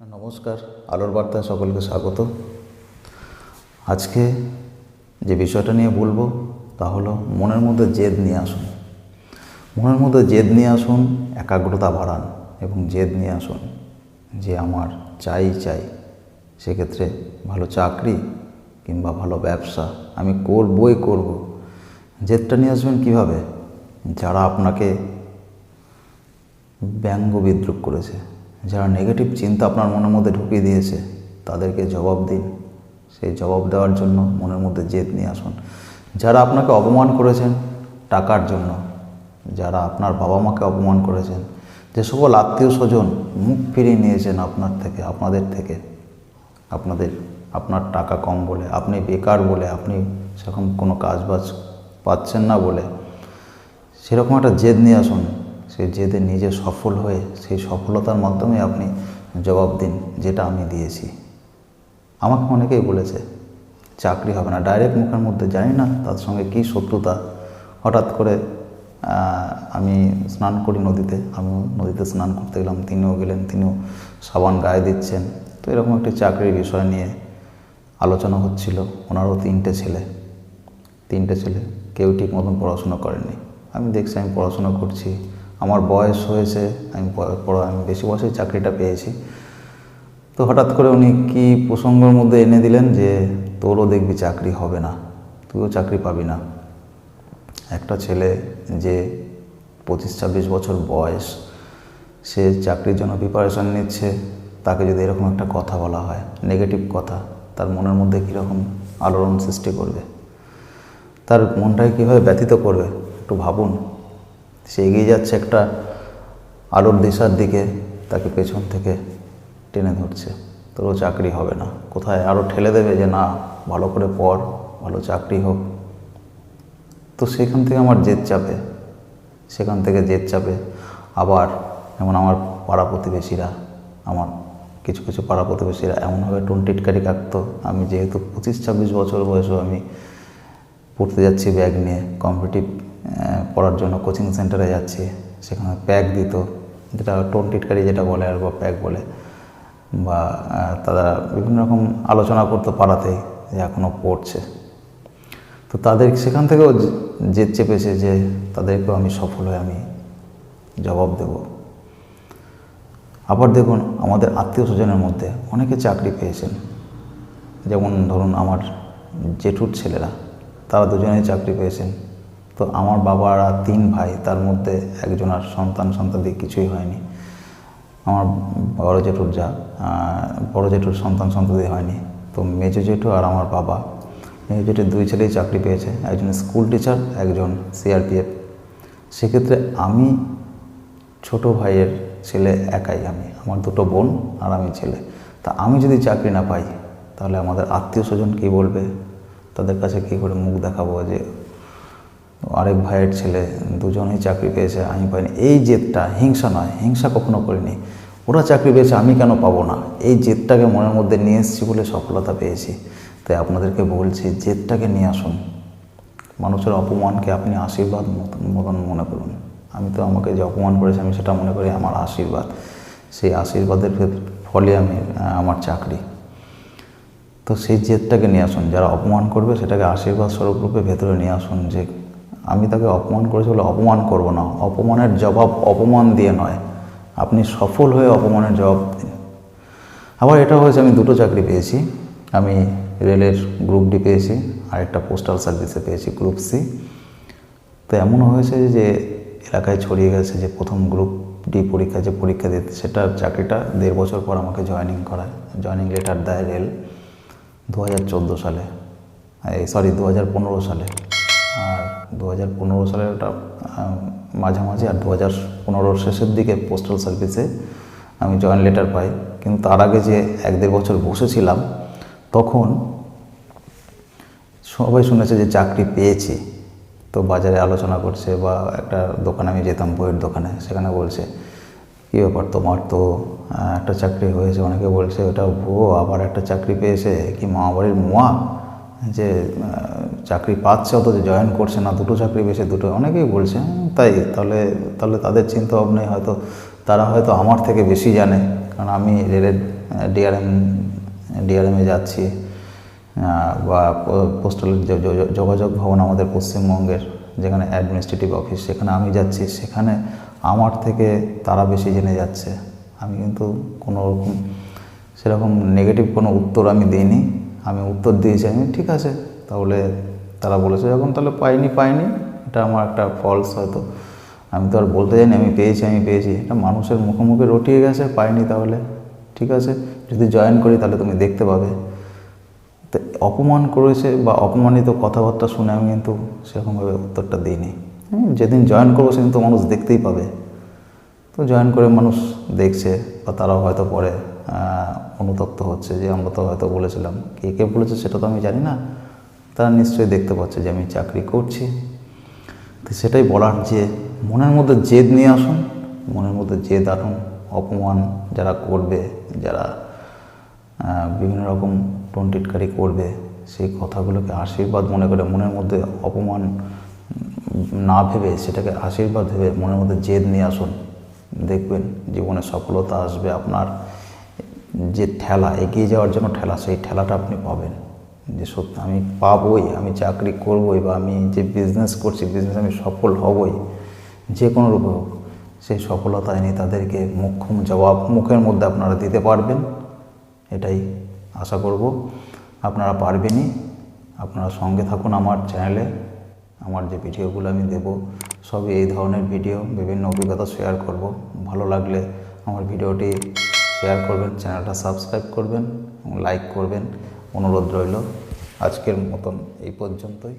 নমস্কার, আলোর বার্তায় সকলকে স্বাগত। আজকে যে বিষয়টা নিয়ে বলব তা হলো মনের মধ্যে জেদ নিয়ে আসুন। মনের মধ্যে জেদ নিয়ে আসুন, একাগ্রতা বাড়ান এবং জেদ নিয়ে আসুন যে আমার চাই চাই, সেক্ষেত্রে ভালো চাকরি কিংবা ভালো ব্যবসা আমি করবই করব। জেদটা নিয়ে আসবেন কীভাবে? যারা আপনাকে ব্যঙ্গ বিদ্রুপ করেছে যারা নেগেটিভ চিন্তা আপনার মনের মধ্যে ঢুকিয়ে দিয়েছে, তাদেরকে জবাব দিন। সেই জবাব দেওয়ার জন্য মনের মধ্যে জেদ নিয়ে আসুন। যারা আপনাকে অপমান করেছেন, টাকার জন্য। যারা আপনার বাবা মাকে অপমান করেছেন, যে সকল আত্মীয় স্বজন মুখ ফিরিয়ে নিয়েছেন আপনার থেকে, আপনাদের থেকে। আপনাদের, আপনার টাকা কম বলে, আপনি বেকার বলে, আপনি সেরকম কোনো কাজ বাজ পাচ্ছেন না বলে। সেরকম একটা জেদ নিয়ে আসুন। সেই জেদে নিজে সফল হয়ে সেই সফলতার মাধ্যমে আপনি জবাব দিন, যেটা আমি দিয়েছি। আমাকে অনেকেই বলেছে, চাকরি হবে না। ডাইরেক্ট মুখের মধ্যে জানি না তার সঙ্গে কী শত্রুতা। হঠাৎ করে আমি স্নান করি নদীতে। আমিও নদীতে স্নান করতে গেলাম, তিনিও গেলেন, তিনিও সাবান গায়ে দিচ্ছেন। তো এরকম একটি চাকরির বিষয় নিয়ে আলোচনা হচ্ছিল। ওনারও তিনটে ছেলে। তিনটে ছেলে কেউ ঠিক মতন পড়াশোনা করেনি আমি দেখছি, আমি পড়াশোনা করছি। আমার বয়স হয়েছে, আমি আমি বেশি বয়সে চাকরিটা পেয়েছি। তো হঠাৎ করে উনি কি প্রসঙ্গের মধ্যে এনে দিলেন যে, তোরও দেখবি চাকরি হবে না, তুইও চাকরি পাবি না। একটা ছেলে যে পঁচিশ ছাব্বিশ বছর বয়স, সে চাকরির জন্য প্রিপারেশন নিচ্ছে, তাকে যদি এরকম একটা কথা বলা হয় নেগেটিভ কথা, তার মনের মধ্যে কীরকম আলোড়ন সৃষ্টি করবে? তার মনটাকে কীভাবে ব্যথিত করবে, একটু ভাবুন। সে এগিয়ে যাচ্ছে একটা আলোর দিশার দিকে, তাকে পেছন থেকে টেনে ধরছে। তোরও চাকরি হবে না। কোথায় আরও ঠেলে দেবে যে না, ভালো করে পড়, ভালো চাকরি হোক। তো সেখান থেকে আমার জেদ চাপে। সেখান থেকে জেদ চাপে। আবার যেমন আমার পাড়া প্রতিবেশীরা, আমার কিছু কিছু পাড়া প্রতিবেশীরা এমনভাবে টোনটিটকারি কাটতো। আমি যেহেতু পঁচিশ, ছাব্বিশ বছর বয়সেও আমি পড়তে যাচ্ছি ব্যাগ নিয়ে কম্পিটিভ পড়ার জন্য কোচিং সেন্টারে যাচ্ছি, সেখানে প্যাক দিত। যেটা টোন টিটকারি যেটা বলে আর বা প্যাক বলে। বা তারা বিভিন্ন রকম আলোচনা করতো পাড়াতেই, যে এখনও পড়ছে। তো তাদের সেখান থেকেও জেদ চেপেছে যে, তাদেরকেও আমি সফল হয়ে আমি জবাব দেব। আবার দেখুন, আমাদের আত্মীয় স্বজনের মধ্যে অনেকে চাকরি পেয়েছেন। যেমন ধরুন আমার জেঠুর ছেলেরা। তারা দুজনেই চাকরি পেয়েছেন। তো আমার বাবারা তিন ভাই, তার মধ্যে একজনের সন্তান সন্তাদি কিছুই হয়নি। আমার বড় জেঠুর যা বড় জেঠুর সন্তান, সন্ততি হয়নি। তো মেজো জেঠু আর আমার বাবা, মেজো জেঠু দুই ছেলেই চাকরি পেয়েছে, একজন স্কুল টিচার, একজন সিআরপিএফ সেক্ষেত্রে আমি ছোট ভাইয়ের ছেলে একাই আমি, আমার দুটো বোন আর আমি ছেলে। তা আমি যদি চাকরি না পাই, তাহলে আমাদের আত্মীয় স্বজন কী বলবে? তাদের কাছে কী করে মুখ দেখাবো যে আরেক ভাইয়ের ছেলে দুজনেই চাকরি পেয়েছে, আমি পাইনি এই জেদটা হিংসা নয়, হিংসা কখনো করিনি। ওরা চাকরি পেয়েছে, আমি কেন পাবো না? এই জেদটাকে মনের মধ্যে নিয়ে এসেছি বলে সফলতা পেয়েছি। তাই আপনাদেরকে বলছি, জেদটাকে নিয়ে আসুন। মানুষের অপমানকে আপনি আশীর্বাদ মতন মনে করুন। আমি তো আমাকে যে অপমান করেছে, আমি সেটা মনে করি, আমার আশীর্বাদ। সেই আশীর্বাদের ফলে আমি আমার চাকরি। তো সেই জেদটাকে নিয়ে আসুন। যারা অপমান করবে সেটাকে আশীর্বাদ স্বরূপ রূপে ভেতরে নিয়ে আসুন যে আমি তাকে অপমান করেছি বলে অপমান করব না। অপমানের জবাব অপমান দিয়ে নয়। আপনি সফল হয়ে অপমানের জবাব দিন। আবার এটা হয়েছে, আমি দুটো চাকরি পেয়েছি। আমি রেলের গ্রুপ ডি পেয়েছি আর একটা পোস্টাল সার্ভিসে পেয়েছি, গ্রুপ সি। তো এমন হয়েছে যে এলাকায় ছড়িয়ে গেছে যে প্রথম গ্রুপ ডি পরীক্ষা, যে পরীক্ষা দিতে, সেটার চাকরিটা দেড় বছর পর আমাকে জয়েনিং করায়। জয়েনিং লেটার দেয় রেল। দু হাজার চোদ্দ সালে, এই সরি দু হাজার পনেরো সালে। আর দু হাজার পনেরো সালের ওটা মাঝামাঝি, আর দু হাজার পনেরোর শেষের দিকে পোস্টাল সার্ভিসে আমি জয়েন লেটার পাই। কিন্তু তার আগে যে এক দেড় বছর বসেছিলাম, তখন সবাই শুনেছে যে চাকরি পেয়েছি। তো বাজারে আলোচনা করছে বা একটা দোকানে আমি যেতাম বইয়ের দোকানে, সেখানে বলছে কী ব্যাপার তোমার তো একটা চাকরি হয়েছে, অনেকে বলছে ওটা ভুয়ো, আবার একটা চাকরি পেয়েছে, কি মামা বাড়ির মোয়া? যে চাকরি পাচ্ছে অথচ জয়েন করছে না, দুটো চাকরি পেয়েছে, দুটো, অনেকেই বলছে তাই, তাহলে তাহলে তাদের চিন্তা ভাবনায় হয়তো, তারা হয়তো আমার থেকে বেশি জানে, কারণ আমি রেলের ডিআরএম ডিআরএমে যাচ্ছি বা পো- পোস্টাল যে- যে- যোগাযোগ ভবন আমাদের পশ্চিমবঙ্গের, যেখানে অ্যাডমিনিস্ট্রেটিভ অফিস সেখানে আমি যাচ্ছি, সেখানে আমার থেকে তারা বেশি জেনে যাচ্ছে। আমি কিন্তু কোনো রকম, সেরকম নেগেটিভ কোনো উত্তর আমি দিইনি। আমি উত্তর দিয়েছি, আমি ঠিক আছে। তাহলে তারা বলেছে, যখন তাহলে পাইনি পাইনি। এটা আমার একটা ফলস হয়তো। আমি তো আর বলতে জানি আমি পেয়েছি আমি পেয়েছি। এটা মানুষের মুখে মুখে রটিয়ে গেছে, পাইনি তাহলে। ঠিক আছে? যদি জয়েন করি, তাহলে তুমি দেখতে পাবে। তো, অপমান করেছে বা অপমানিত কথাবার্তা শুনে আমি কিন্তু সেরকমভাবে উত্তরটা দিইনি। যেদিন জয়েন করব সেদিন তো মানুষ দেখতেই পাবে। তো জয়েন করে মানুষ দেখছে বা তারাও হয়তো পরে অনুতপ্ত হচ্ছে যে আমরা তো হয়তো বলেছিলাম। কে কে বলেছে সেটা তো আমি জানি না। তারা নিশ্চয়ই দেখতে পাচ্ছে যে আমি চাকরি করছি। তো সেটাই বলার যে মনের মধ্যে জেদ নিয়ে আসুন, মনের মধ্যে জেদ আনুন, অপমান যারা করবে, যারা বিভিন্ন রকম টন্টিটকারি করবে, সেই কথাগুলোকে আশীর্বাদ মনে করে মনের মধ্যে অপমান না ভেবে, সেটাকে আশীর্বাদ ভেবে মনের মধ্যে জেদ নিয়ে আসুন। দেখবেন জীবনে সফলতা আসবে আপনার। যে ঠেলা, এগিয়ে যাওয়ার জন্য ঠেলা, সেই ঠেলাটা আপনি পাবেন। যে সত্যি, আমি পাবই, আমি চাকরি করবই বা আমি যে বিজনেস করছি বিজনেস আমি সফল হবই, যে কোনো রূপে হোক, সেই সফলতা এনে তাদেরকে মুখ্যম জবাব, মুখের মধ্যে আপনারা দিতে পারবেন। এটাই আশা করব। আপনারা পারবেনই। আপনারা সঙ্গে থাকুন আমার চ্যানেলে। আমার যে ভিডিওগুলো আমি দেব, সবই এই ধরনের ভিডিও, বিভিন্ন অভিজ্ঞতা শেয়ার করব। ভালো লাগলে আমার ভিডিওটি শেয়ার করবেন, চ্যানেলটা সাবস্ক্রাইব করবেন লাইক করবেন। অনুরোধ রইল আজকের মতন এই পর্যন্তই।